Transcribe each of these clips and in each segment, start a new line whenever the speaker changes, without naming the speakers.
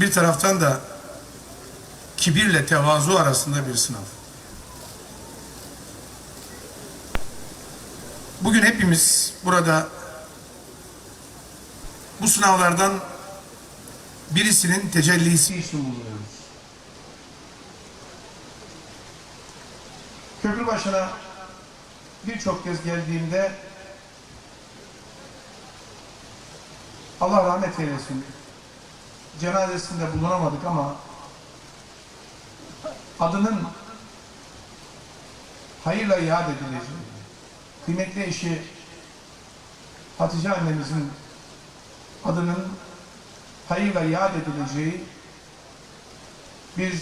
bir taraftan da kibirle tevazu arasında bir sınav. Bugün hepimiz burada bu sınavlardan birisinin tecellisi için bulunuyoruz. Köprü başına birçok kez geldiğimde Allah rahmet eylesin. Cenazesinde bulunamadık ama adının hayırla yad edileceği, kıymetli eşi Hatice annemizin adının hayırla yad edileceği bir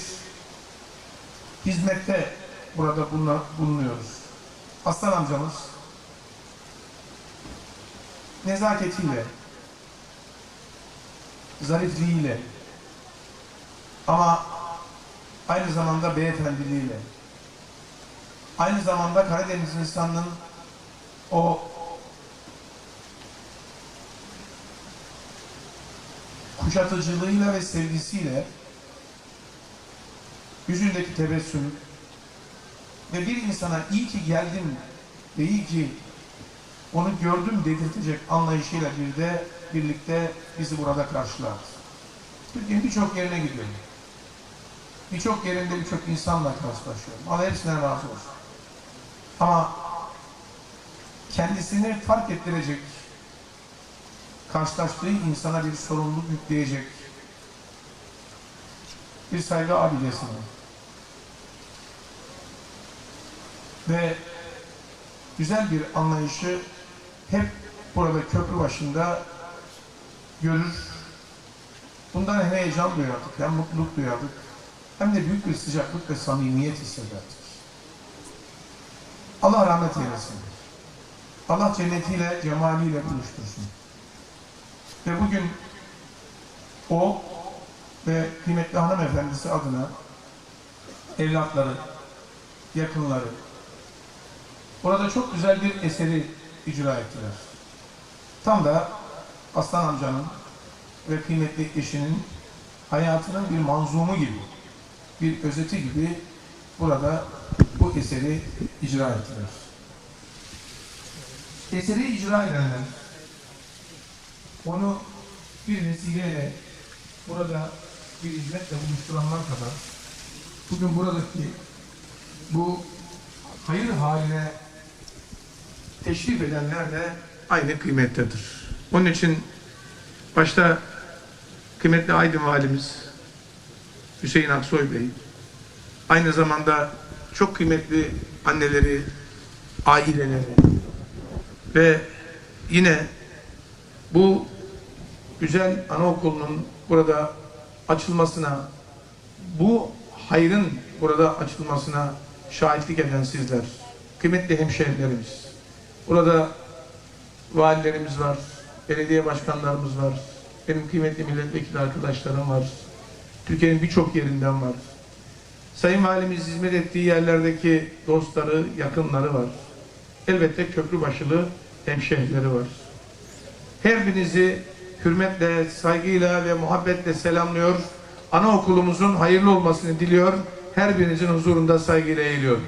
hizmette burada bulunuyoruz. Aslan amcamız nezaketiyle, zarifliğiyle ama aynı zamanda beyefendiliğiyle aynı zamanda Karadeniz insanının o kuşatıcılığıyla ve sevgisiyle yüzündeki tebessüm ve bir insana iyi ki geldim ve iyi ki onu gördüm dedirtecek anlayışıyla bir de birlikte bizi burada karşılar. Türkiye'nin birçok yerine gidiyorum. Birçok yerinde birçok insanla karşılaşıyorum. Allah hepsinden razı olsun. Ama kendisini fark ettirecek, karşılaştığı insana bir sorumluluk yükleyecek bir saygı abidesi. Ve güzel bir anlayışı hep burada köprü başında görür. Bundan heyecan duyardık, hem mutluluk duyardık, hem de büyük bir sıcaklık ve samimiyet hissederdik. Allah rahmet eylesin. Allah cennetiyle, cemaliyle buluştursun. Ve bugün o ve kıymetli hanımefendisi adına evlatları, yakınları burada çok güzel bir eseri icra ettiler. Tam da Aslan amcanın ve kıymetli eşinin hayatının bir manzumu gibi, bir özeti gibi burada bu eseri icra ettiler. Eseri icra edenler onu bir vesileyle burada bir hizmetle buluşturanlar kadar bugün buradaki bu hayır haline teşrif edenler de aynı kıymettedir. Onun için başta kıymetli Aydın Valimiz Hüseyin Aksoy Bey aynı zamanda çok kıymetli anneleri, aileleri ve yine bu güzel anaokulunun burada açılmasına, bu hayrın burada açılmasına şahitlik eden sizler, kıymetli hemşehrilerimiz, burada valilerimiz var, belediye başkanlarımız var, benim kıymetli milletvekili arkadaşlarım var, Türkiye'nin birçok yerinden var. Sayın Valimiz hizmet ettiği yerlerdeki dostları, yakınları var. Elbette köprü başılı hemşehrileri var. Her birinizi hürmetle, saygıyla ve muhabbetle selamlıyor. Anaokulumuzun hayırlı olmasını diliyor. Her birinizin huzurunda saygıyla eğiliyorum.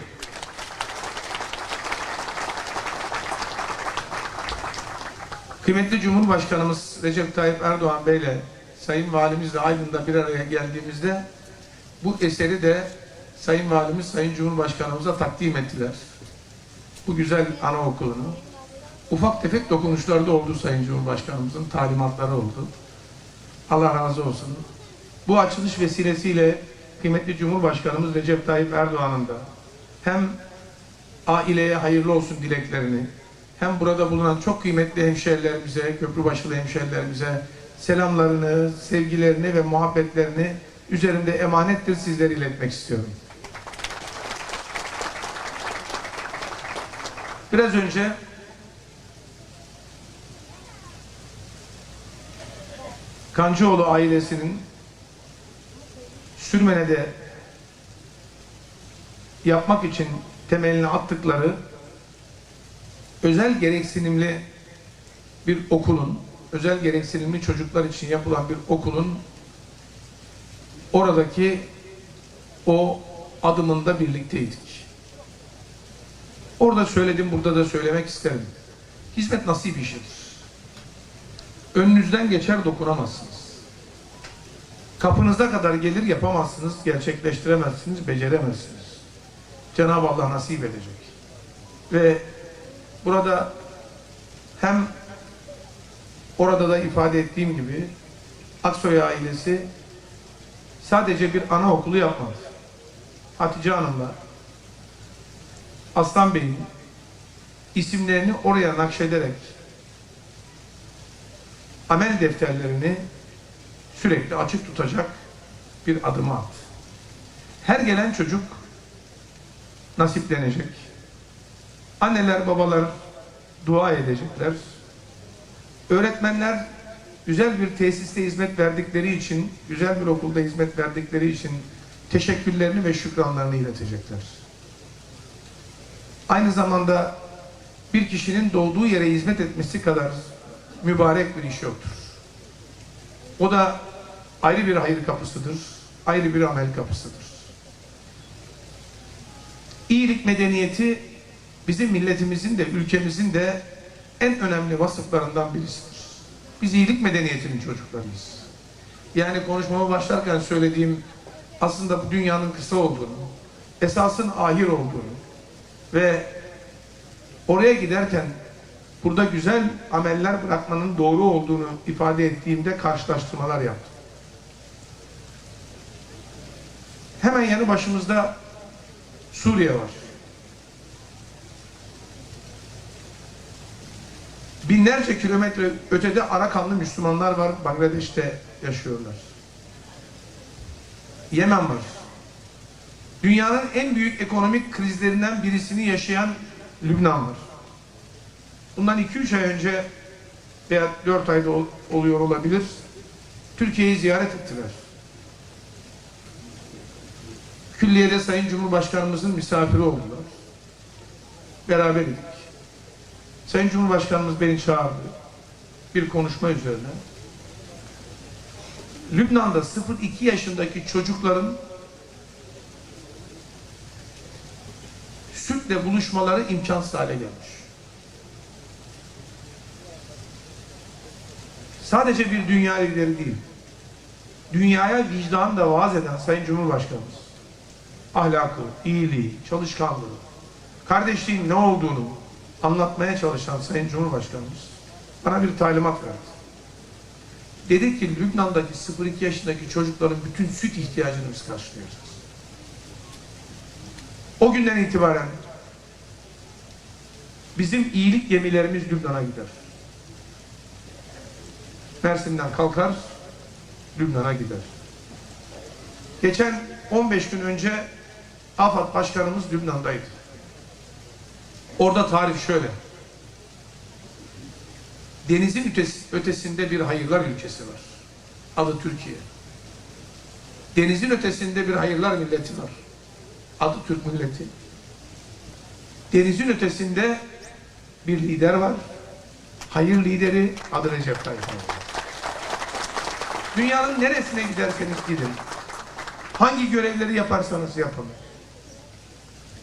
Kıymetli Cumhurbaşkanımız Recep Tayyip Erdoğan Bey ile Sayın Valimizle Aydın'da bir araya geldiğimizde bu eseri de Sayın Valimiz, Sayın Cumhurbaşkanımıza takdim ettiler. Bu güzel anaokulunu. Ufak tefek dokunuşlarda oldu Sayın Cumhurbaşkanımızın, talimatları oldu. Allah razı olsun. Bu açılış vesilesiyle kıymetli Cumhurbaşkanımız Recep Tayyip Erdoğan'ın da hem aileye hayırlı olsun dileklerini, hem burada bulunan çok kıymetli hemşehrilerimize, köprübaşılı hemşehrilerimize selamlarını, sevgilerini ve muhabbetlerini üzerinde emanettir sizlere iletmek istiyorum. Biraz önce Kancıoğlu ailesinin Sürmene'de yapmak için temelini attıkları özel gereksinimli bir okulun, özel gereksinimli çocuklar için yapılan bir okulun oradaki o adımında birlikteydik. Orada söyledim, burada da söylemek isterim. Hizmet nasip işidir. Önünüzden geçer dokunamazsınız. Kapınıza kadar gelir yapamazsınız, gerçekleştiremezsiniz, beceremezsiniz. Cenab-ı Allah nasip edecek. Ve burada hem orada da ifade ettiğim gibi Aksoy ailesi sadece bir anaokulu yapmadı. Hatice Hanım'la Aslan Bey'in isimlerini oraya nakşederek amel defterlerini sürekli açık tutacak bir adım attı. Her gelen çocuk nasiplenecek. Anneler, babalar dua edecekler. Öğretmenler güzel bir tesiste hizmet verdikleri için, güzel bir okulda hizmet verdikleri için teşekkürlerini ve şükranlarını iletecekler. Aynı zamanda bir kişinin doğduğu yere hizmet etmesi kadar mübarek bir iş yoktur. O da ayrı bir hayır kapısıdır, ayrı bir amel kapısıdır. İyilik medeniyeti bizim milletimizin de ülkemizin de en önemli vasıflarından birisidir. Biz iyilik medeniyetinin çocuklarıyız. Yani konuşmama başlarken söylediğim aslında bu dünyanın kısa olduğunu, esasın ahir olduğunu ve oraya giderken burada güzel ameller bırakmanın doğru olduğunu ifade ettiğimde karşılaştırmalar yaptım. Hemen yanı başımızda Suriye var. Binlerce kilometre ötede Arakanlı Müslümanlar var. Bangladeş'te yaşıyorlar. Yemen var. Dünyanın en büyük ekonomik krizlerinden birisini yaşayan Lübnan var. Bundan 2-3 ay önce veya 4 ayda ol- oluyor olabilir. Türkiye'yi ziyaret ettiler. Külliyede Sayın Cumhurbaşkanımızın misafiri oldular. Beraberdik. Sayın Cumhurbaşkanımız beni çağırdı. Bir konuşma üzerine. Lübnan'da 0-2 yaşındaki çocukların sütle buluşmaları imkansız hale gelmiş. Sadece bir dünya lideri değil, dünyaya vicdan da vaaz eden Sayın Cumhurbaşkanımız, ahlakı, iyiliği, çalışkanlığı, kardeşliğin ne olduğunu anlatmaya çalışan Sayın Cumhurbaşkanımız bana bir talimat verdi. Dedi ki Lübnan'daki 0-2 yaşındaki çocukların bütün süt ihtiyacını biz karşılayacağız. O günden itibaren bizim iyilik gemilerimiz Lübnan'a gider. Mersin'den kalkar, Lübnan'a gider. Geçen 15 gün önce AFAD Başkanımız Lübnan'daydı. Orada tarif şöyle. Denizin ötesi, ötesinde bir hayırlar ülkesi var. Adı Türkiye. Denizin ötesinde bir hayırlar milleti var. Adı Türk milleti. Denizin ötesinde bir lider var. Hayır lideri adı Recep Tayyip Erdoğan. Dünyanın neresine giderseniz gidin. Hangi görevleri yaparsanız yapın.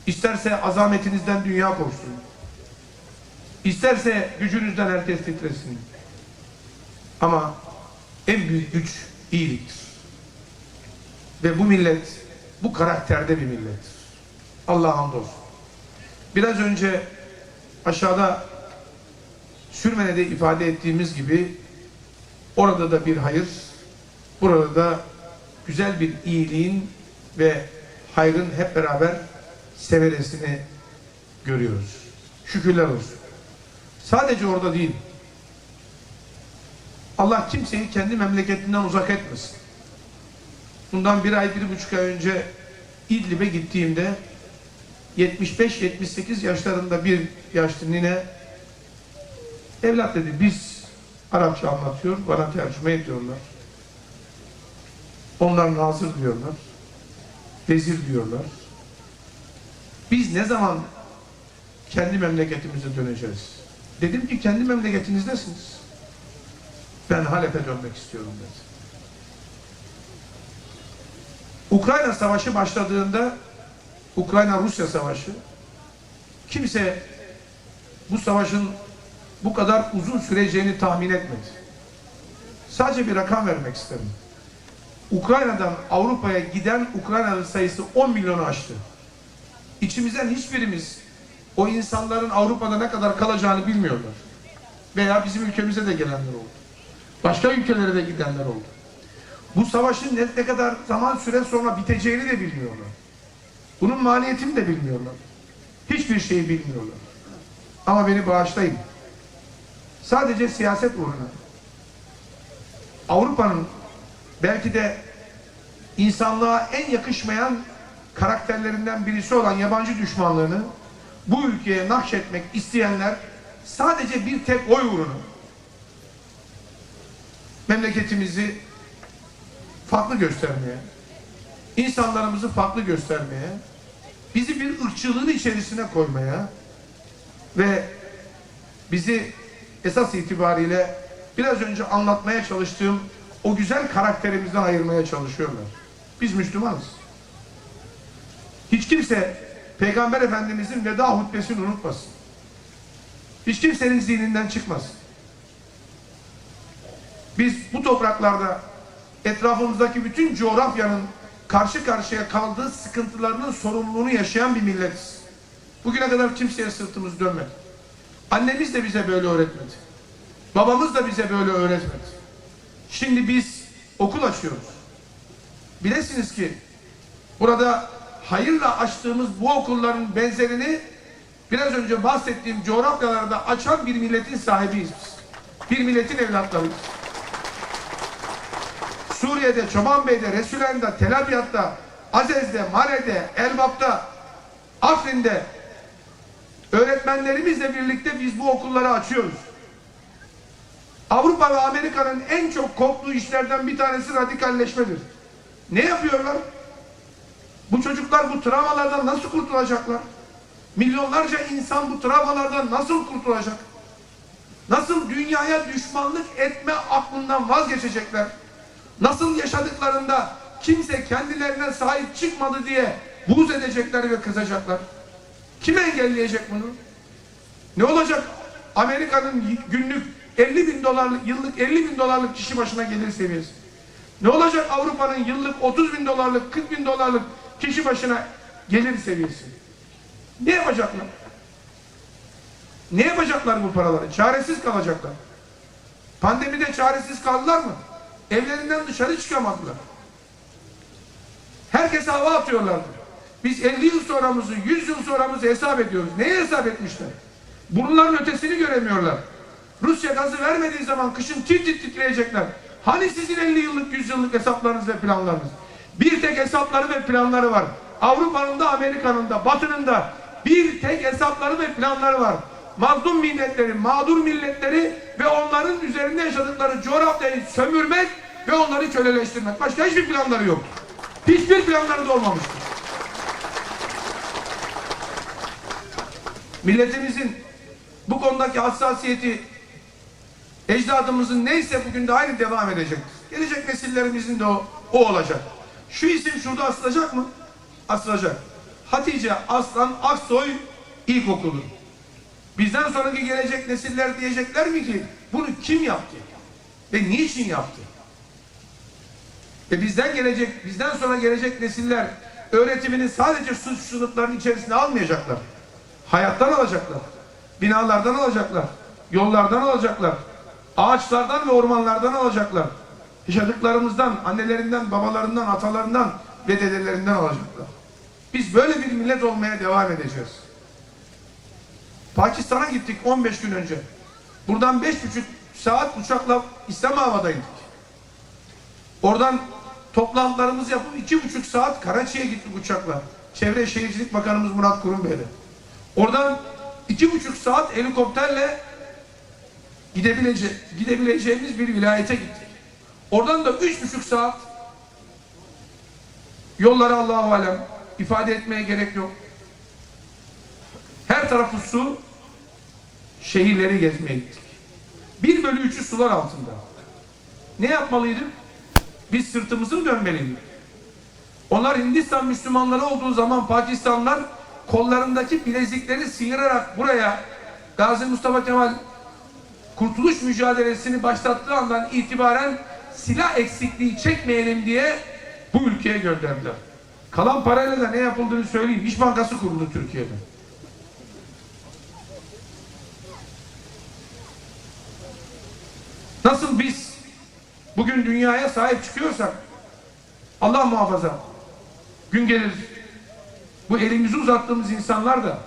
İsterse azametinizden dünya korksun. İsterse gücünüzden herkes titresin. Ama en büyük güç iyiliktir. Ve bu millet bu karakterde bir millettir. Allah'a hamdolsun. Biraz önce aşağıda Sürmene'de ifade ettiğimiz gibi orada da bir hayır, burada da güzel bir iyiliğin ve hayrın hep beraber severesini görüyoruz. Şükürler olsun. Sadece orada değil. Allah kimseyi kendi memleketinden uzak etmesin. Bundan bir ay, bir buçuk ay önce İdlib'e gittiğimde 75-78 yaşlarında bir yaşlı nine evlat dedi biz Arapça anlatıyor, bana tercüme ediyorlar. Onlar nazır diyorlar. Vezir diyorlar. Biz ne zaman kendi memleketimize döneceğiz? Dedim ki kendi memleketinizdesiniz. Ben Halep'e dönmek istiyorum dedi. Ukrayna Savaşı başladığında Ukrayna-Rusya Savaşı kimse bu savaşın bu kadar uzun süreceğini tahmin etmedi. Sadece bir rakam vermek isterim. Ukrayna'dan Avrupa'ya giden Ukraynalı sayısı 10 milyonu aştı. İçimizden hiçbirimiz o insanların Avrupa'da ne kadar kalacağını bilmiyorlar. Veya bizim ülkemize de gelenler oldu. Başka ülkelere de gidenler oldu. Bu savaşın ne, ne kadar zaman süre sonra biteceğini de bilmiyorlar. Bunun maliyetini de bilmiyorlar. Hiçbir şeyi bilmiyorlar. Ama beni bağışlayın. Sadece siyaset uğruna Avrupa'nın belki de insanlığa en yakışmayan karakterlerinden birisi olan yabancı düşmanlığını bu ülkeye nakşetmek isteyenler sadece bir tek oy uğruna memleketimizi farklı göstermeye, insanlarımızı farklı göstermeye, bizi bir ırkçılığın içerisine koymaya ve bizi esas itibariyle biraz önce anlatmaya çalıştığım o güzel karakterimizden ayırmaya çalışıyorlar. Biz Müslümanız. Hiç kimse Peygamber Efendimizin veda hutbesini unutmasın. Hiç kimsenin zihninden çıkmasın. Biz bu topraklarda etrafımızdaki bütün coğrafyanın karşı karşıya kaldığı sıkıntılarının sorumluluğunu yaşayan bir milletiz. Bugüne kadar kimseye sırtımız dönmedi. Annemiz de bize böyle öğretmedi. Babamız da bize böyle öğretmedi. Şimdi biz okul açıyoruz. Bilesiniz ki burada hayırla açtığımız bu okulların benzerini biraz önce bahsettiğim coğrafyalarda açan bir milletin sahibiyiz biz. Bir milletin evlatlarıyız. Suriye'de, Çobanbey'de, Resulen'de, Tel Abyad'da, Azez'de, Mare'de, Elbap'ta, Afrin'de öğretmenlerimizle birlikte biz bu okulları açıyoruz. Avrupa ve Amerika'nın en çok korktuğu işlerden bir tanesi radikalleşmedir. Ne yapıyorlar? Bu çocuklar bu travmalardan nasıl kurtulacaklar? Milyonlarca insan bu travmalardan nasıl kurtulacak? Nasıl dünyaya düşmanlık etme aklından vazgeçecekler? Nasıl yaşadıklarında kimse kendilerine sahip çıkmadı diye buğz edecekler ve kızacaklar? Kim engelleyecek bunu? Ne olacak? Amerika'nın günlük 50 bin dolarlık, yıllık 50 bin dolarlık kişi başına gelir seviyesi. Ne olacak Avrupa'nın yıllık 30 bin dolarlık, 40 bin dolarlık kişi başına gelir seviyesi? Ne yapacaklar? Ne yapacaklar bu paraları? Çaresiz kalacaklar. Pandemide çaresiz kaldılar mı? Evlerinden dışarı çıkamadılar. Herkese hava atıyorlardı. Biz 50 yıl sonramızı, 100 yıl sonramızı hesap ediyoruz. Neye hesap etmişler? Bunların ötesini göremiyorlar. Rusya gazı vermediği zaman kışın tit tit titreyecekler. Hani sizin 50 yıllık, 100 yıllık hesaplarınız ve planlarınız? Bir tek hesapları ve planları var. Avrupa'nın da, Amerika'nın da, Batı'nın da bir tek hesapları ve planları var. Mazlum milletleri, mağdur milletleri ve onların üzerinde yaşadıkları coğrafyayı sömürmek ve onları köleleştirmek. Başka hiçbir planları yok. Hiçbir planları da olmamıştır. Milletimizin bu konudaki hassasiyeti ecdadımızın neyse bugün de aynı devam edecektir. Gelecek nesillerimizin de o, o olacak. Şu isim şurada asılacak mı? Asılacak. Hatice Aslan Aksoy İlkokulu. Bizden sonraki gelecek nesiller diyecekler mi ki bunu kim yaptı? Ve niçin yaptı? Ve bizden gelecek, bizden sonra gelecek nesiller öğretimini sadece suçlulukların içerisine almayacaklar. Hayattan alacaklar. Binalardan alacaklar. Yollardan alacaklar. Ağaçlardan ve ormanlardan alacaklar. Yaşadıklarımızdan, annelerinden, babalarından, atalarından ve dedelerinden alacaklar. Biz böyle bir millet olmaya devam edeceğiz. Pakistan'a gittik 15 gün önce. Buradan 5,5 saat uçakla İslam Hava'daydık. Oradan toplantılarımızı yapıp iki buçuk saat Karaçi'ye gittik uçakla. Çevre Şehircilik Bakanımız Murat Kurum Bey'le. Oradan iki buçuk saat helikopterle gidebilece gidebileceğimiz bir vilayete gittik. Oradan da üç buçuk saat yolları Allahu Alem ifade etmeye gerek yok. Her tarafı su şehirleri gezmeye gittik. Bir bölü üçü sular altında. Ne yapmalıydık? Biz sırtımızı mı dönmeliydik? Onlar Hindistan Müslümanları olduğu zaman Pakistanlılar kollarındaki bilezikleri sıyırarak buraya Gazi Mustafa Kemal kurtuluş mücadelesini başlattığı andan itibaren silah eksikliği çekmeyelim diye bu ülkeye gönderdiler. Kalan parayla da ne yapıldığını söyleyeyim. İş Bankası kuruldu Türkiye'de. Nasıl biz bugün dünyaya sahip çıkıyorsak Allah muhafaza gün gelir bu elimizi uzattığımız insanlar da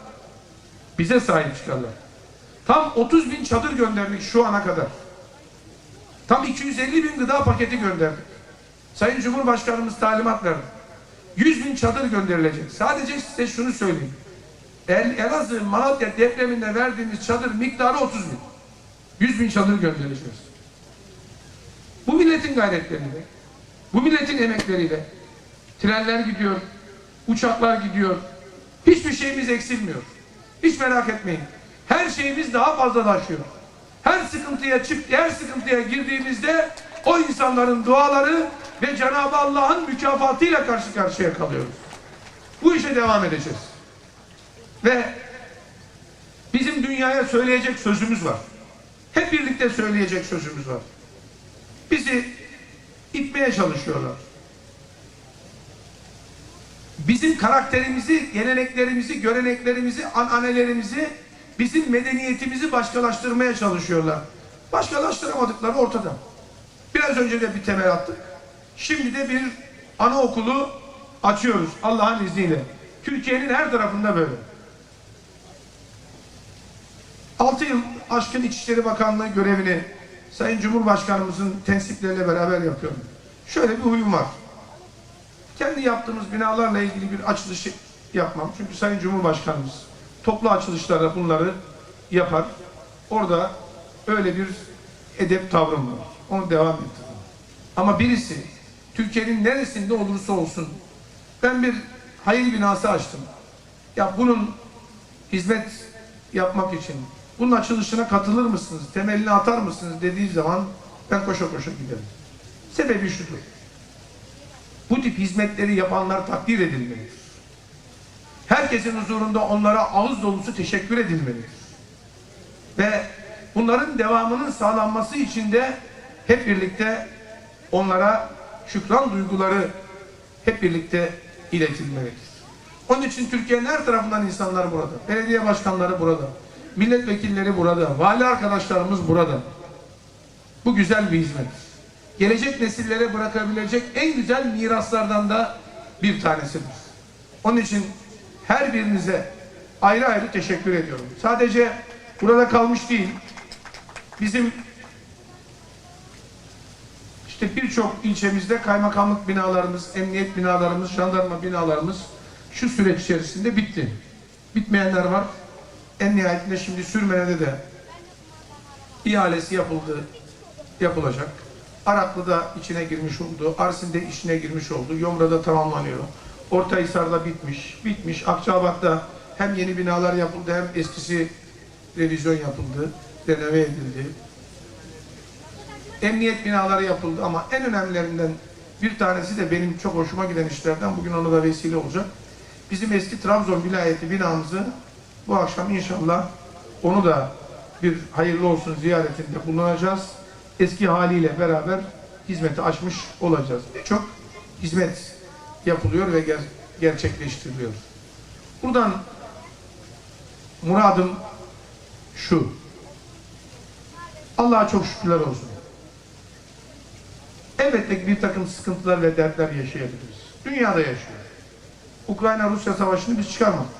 bize sahip çıkarlar. Tam 30 bin çadır gönderdik şu ana kadar. Tam 250 bin gıda paketi gönderdik. Sayın Cumhurbaşkanımız talimat verdi. 100 bin çadır gönderilecek. Sadece size şunu söyleyeyim. El, Elazığ, Malatya depreminde verdiğimiz çadır miktarı 30 bin. 100 bin çadır göndereceğiz. Bu milletin gayretleriyle, bu milletin emekleriyle trenler gidiyor, uçaklar gidiyor. Hiçbir şeyimiz eksilmiyor. Hiç merak etmeyin. Her şeyimiz daha fazlalaşıyor. Her sıkıntıya çık, her sıkıntıya girdiğimizde o insanların duaları ve Cenab-ı Allah'ın mükafatıyla karşı karşıya kalıyoruz. Bu işe devam edeceğiz. Ve bizim dünyaya söyleyecek sözümüz var. Hep birlikte söyleyecek sözümüz var. Bizi itmeye çalışıyorlar. Bizim karakterimizi, geleneklerimizi, göreneklerimizi, ananelerimizi, bizim medeniyetimizi başkalaştırmaya çalışıyorlar. Başkalaştıramadıkları ortada. Biraz önce de bir temel attık. Şimdi de bir anaokulu açıyoruz Allah'ın izniyle. Türkiye'nin her tarafında böyle. 6 yıl aşkın İçişleri Bakanlığı görevini Sayın Cumhurbaşkanımızın tensipleriyle beraber yapıyorum. Şöyle bir huyum var. Kendi yaptığımız binalarla ilgili bir açılış yapmam. Çünkü Sayın Cumhurbaşkanımız toplu açılışlarda bunları yapar. Orada öyle bir edep tavrım var. Onu devam ettirdim. Ama birisi Türkiye'nin neresinde olursa olsun ben bir hayır binası açtım. Ya bunun hizmet yapmak için bunun açılışına katılır mısınız? Temelini atar mısınız dediği zaman ben koşa koşa giderim. Sebebi şudur. Bu tip hizmetleri yapanlar takdir edilmelidir. Herkesin huzurunda onlara ağız dolusu teşekkür edilmelidir. Ve bunların devamının sağlanması için de hep birlikte onlara şükran duyguları hep birlikte iletilmelidir. Onun için Türkiye'nin her tarafından insanlar burada. Belediye başkanları burada. Milletvekilleri burada. Vali arkadaşlarımız burada. Bu güzel bir hizmet. Gelecek nesillere bırakabilecek en güzel miraslardan da bir tanesidir. Onun için her birinize ayrı ayrı teşekkür ediyorum. Sadece burada kalmış değil. Bizim işte birçok ilçemizde kaymakamlık binalarımız, emniyet binalarımız, jandarma binalarımız şu süreç içerisinde bitti. Bitmeyenler var. En nihayetinde şimdi Sürmene'de de ihalesi yapıldı, yapılacak. Araklı'da içine girmiş oldu, Arsin'de içine girmiş oldu, Yomra'da tamamlanıyor. Ortahisar'da bitmiş, bitmiş. Akçabat'ta hem yeni binalar yapıldı hem eskisi revizyon yapıldı, renove edildi. Emniyet binaları yapıldı ama en önemlilerinden bir tanesi de benim çok hoşuma giden işlerden bugün ona da vesile olacak. Bizim eski Trabzon vilayeti binamızı bu akşam inşallah onu da bir hayırlı olsun ziyaretinde bulunacağız. Eski haliyle beraber hizmeti açmış olacağız. Çok hizmet yapılıyor ve ger gerçekleştiriliyor. Buradan muradım şu. Allah'a çok şükürler olsun. Elbette bir takım sıkıntılar ve dertler yaşayabiliriz. Dünyada yaşıyor. Ukrayna-Rusya savaşını biz çıkarmadık.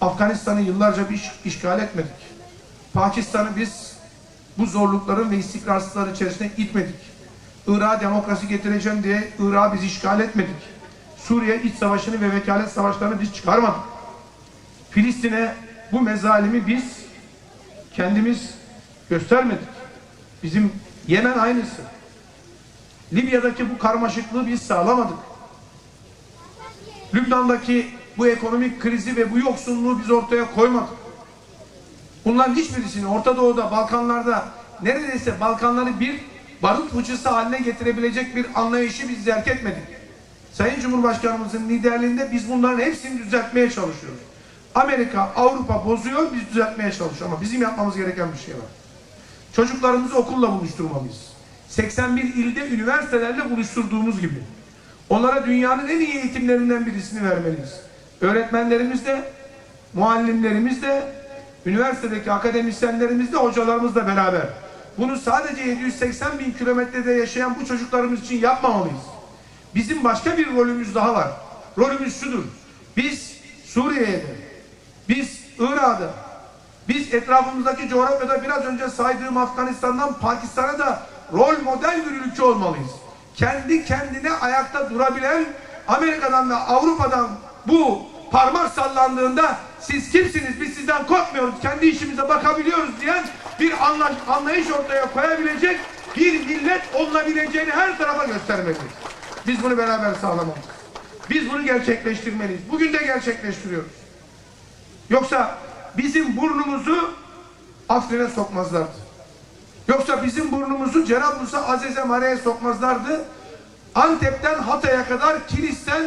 Afganistan'ı yıllarca bir iş, işgal etmedik. Pakistan'ı biz bu zorlukların ve istikrarsızlar içerisine itmedik. Irak'a demokrasi getireceğim diye Irak'ı biz işgal etmedik. Suriye iç savaşını ve vekalet savaşlarını biz çıkarmadık. Filistin'e bu mezalimi biz kendimiz göstermedik. Bizim Yemen aynısı. Libya'daki bu karmaşıklığı biz sağlamadık. Lübnan'daki bu ekonomik krizi ve bu yoksunluğu biz ortaya koymadık. Bunların hiçbirisini Orta Doğu'da, Balkanlarda neredeyse Balkanları bir barut fıçısı haline getirebilecek bir anlayışı biz zerk etmedik. Sayın Cumhurbaşkanımızın liderliğinde biz bunların hepsini düzeltmeye çalışıyoruz. Amerika, Avrupa bozuyor, biz düzeltmeye çalışıyoruz ama bizim yapmamız gereken bir şey var. Çocuklarımızı okulla buluşturmalıyız. 81 ilde üniversitelerle buluşturduğumuz gibi. Onlara dünyanın en iyi eğitimlerinden birisini vermeliyiz. Öğretmenlerimiz de, muallimlerimiz de, üniversitedeki akademisyenlerimiz de, hocalarımızla beraber. Bunu sadece 780 bin kilometrede yaşayan bu çocuklarımız için yapmamalıyız. Bizim başka bir rolümüz daha var. Rolümüz şudur. Biz Suriye'de, biz Irak'da, biz etrafımızdaki coğrafyada biraz önce saydığım Afganistan'dan Pakistan'a da rol model bir ülke olmalıyız. Kendi kendine ayakta durabilen Amerika'dan ve Avrupa'dan bu parmak sallandığında siz kimsiniz biz sizden korkmuyoruz kendi işimize bakabiliyoruz diyen bir anla- anlayış ortaya koyabilecek bir millet olunabileceğini her tarafa göstermeliyiz. Biz bunu beraber sağlamalıyız. Biz bunu gerçekleştirmeliyiz. Bugün de gerçekleştiriyoruz. Yoksa bizim burnumuzu Afrin'e sokmazlardı. Yoksa bizim burnumuzu Cerablus'a, Azeze Mare'ye sokmazlardı. Antep'ten Hatay'a kadar, Kilis'ten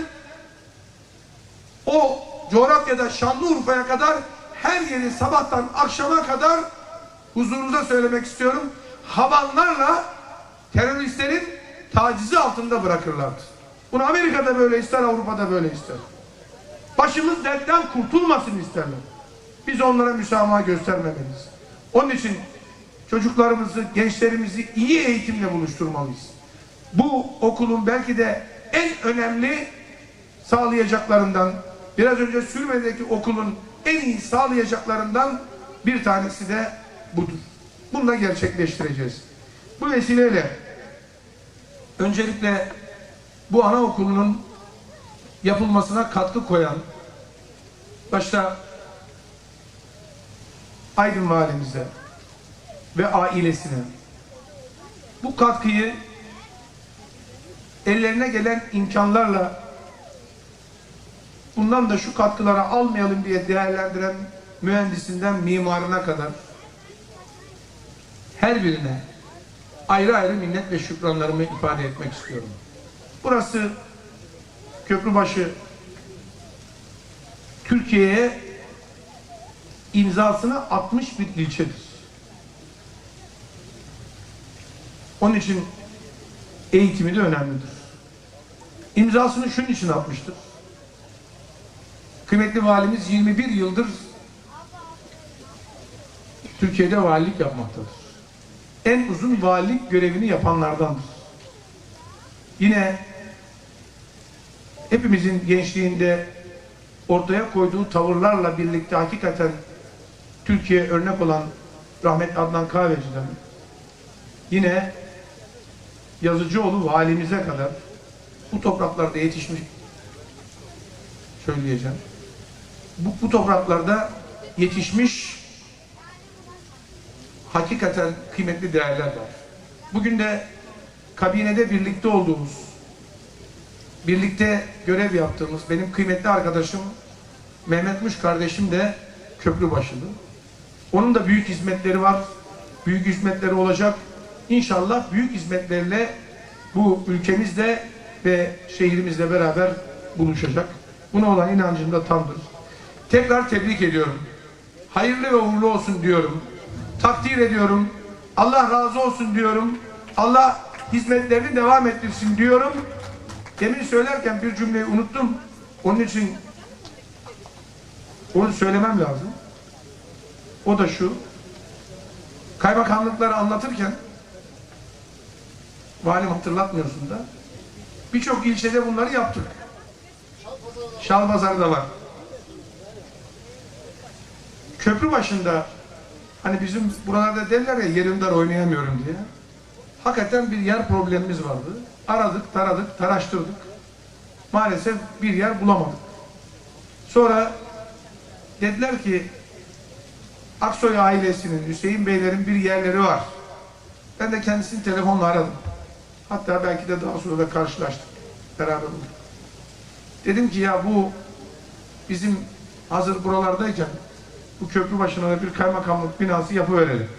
o coğrafyada Şanlıurfa'ya kadar her yeri sabahtan akşama kadar huzurunuza söylemek istiyorum. Havanlarla teröristlerin tacizi altında bırakırlardı. Bunu Amerika'da böyle ister, Avrupa'da böyle ister. Başımız dertten kurtulmasın isterler. Biz onlara müsamaha göstermemeliyiz. Onun için çocuklarımızı, gençlerimizi iyi eğitimle buluşturmalıyız. Bu okulun belki de en önemli sağlayacaklarından, biraz önce Sürme'deki okulun en iyi sağlayacaklarından bir tanesi de budur. Bunu da gerçekleştireceğiz. Bu vesileyle öncelikle bu anaokulunun yapılmasına katkı koyan başta Aydın Valimize ve ailesine bu katkıyı ellerine gelen imkanlarla bundan da şu katkıları almayalım diye değerlendiren mühendisinden mimarına kadar her birine ayrı ayrı minnet ve şükranlarımı ifade etmek istiyorum. Burası Köprübaşı Türkiye'ye imzasını atmış bir ilçedir. Onun için eğitimi de önemlidir. İmzasını şunun için atmıştır. Kıymetli valimiz 21 yıldır Türkiye'de valilik yapmaktadır. En uzun valilik görevini yapanlardandır. Yine hepimizin gençliğinde ortaya koyduğu tavırlarla birlikte hakikaten Türkiye örnek olan rahmetli Adnan Kahveci'den yine Yazıcıoğlu valimize kadar bu topraklarda yetişmiş söyleyeceğim. Bu, bu topraklarda yetişmiş hakikaten kıymetli değerler var. Bugün de kabinede birlikte olduğumuz, birlikte görev yaptığımız benim kıymetli arkadaşım Mehmet Muş kardeşim de Köprübaşılı. Onun da büyük hizmetleri var. Büyük hizmetleri olacak. İnşallah büyük hizmetlerle bu ülkemizle ve şehrimizle beraber buluşacak. Buna olan inancım da tamdır. Tekrar tebrik ediyorum. Hayırlı ve uğurlu olsun diyorum. Takdir ediyorum. Allah razı olsun diyorum. Allah hizmetlerini devam ettirsin diyorum. Demin söylerken bir cümleyi unuttum. Onun için onu söylemem lazım. O da şu. Kaymakamlıkları anlatırken valim hatırlatmıyorsun da birçok ilçede bunları yaptık. Şalpazarı da var. Köprü başında hani bizim buralarda derler ya yerimden oynayamıyorum diye. Hakikaten bir yer problemimiz vardı. Aradık, taradık, taraştırdık. Maalesef bir yer bulamadık. Sonra dediler ki Aksoy ailesinin, Hüseyin Beylerin bir yerleri var. Ben de kendisini telefonla aradım. Hatta belki de daha sonra da karşılaştık. Beraber olduk. Dedim ki ya bu bizim hazır buralardayken bu köprü başına da bir kaymakamlık binası yapıverelim.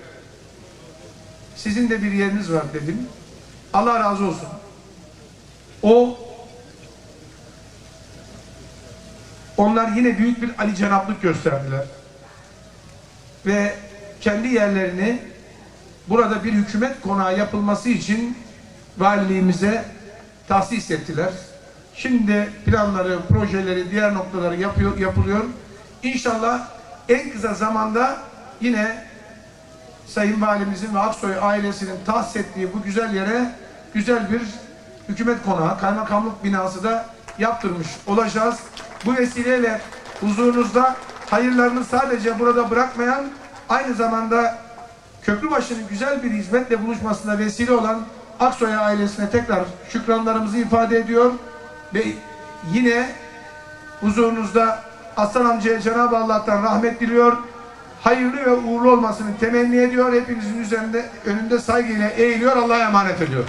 Sizin de bir yeriniz var dedim. Allah razı olsun. O Onlar yine büyük bir Ali Cenaplık gösterdiler. Ve kendi yerlerini burada bir hükümet konağı yapılması için valiliğimize tahsis ettiler. Şimdi planları, projeleri, diğer noktaları yapıyor, yapılıyor. İnşallah en kısa zamanda yine Sayın Valimizin ve Aksoy ailesinin tahsis ettiği bu güzel yere güzel bir hükümet konağı, kaymakamlık binası da yaptırmış olacağız. Bu vesileyle huzurunuzda hayırlarını sadece burada bırakmayan, aynı zamanda Köprübaşı'nın güzel bir hizmetle buluşmasına vesile olan Aksoy ailesine tekrar şükranlarımızı ifade ediyor ve yine huzurunuzda Aslan amcaya Cenab-ı Allah'tan rahmet diliyor. Hayırlı ve uğurlu olmasını temenni ediyor. Hepinizin üzerinde önünde saygıyla eğiliyor. Allah'a emanet ediyor.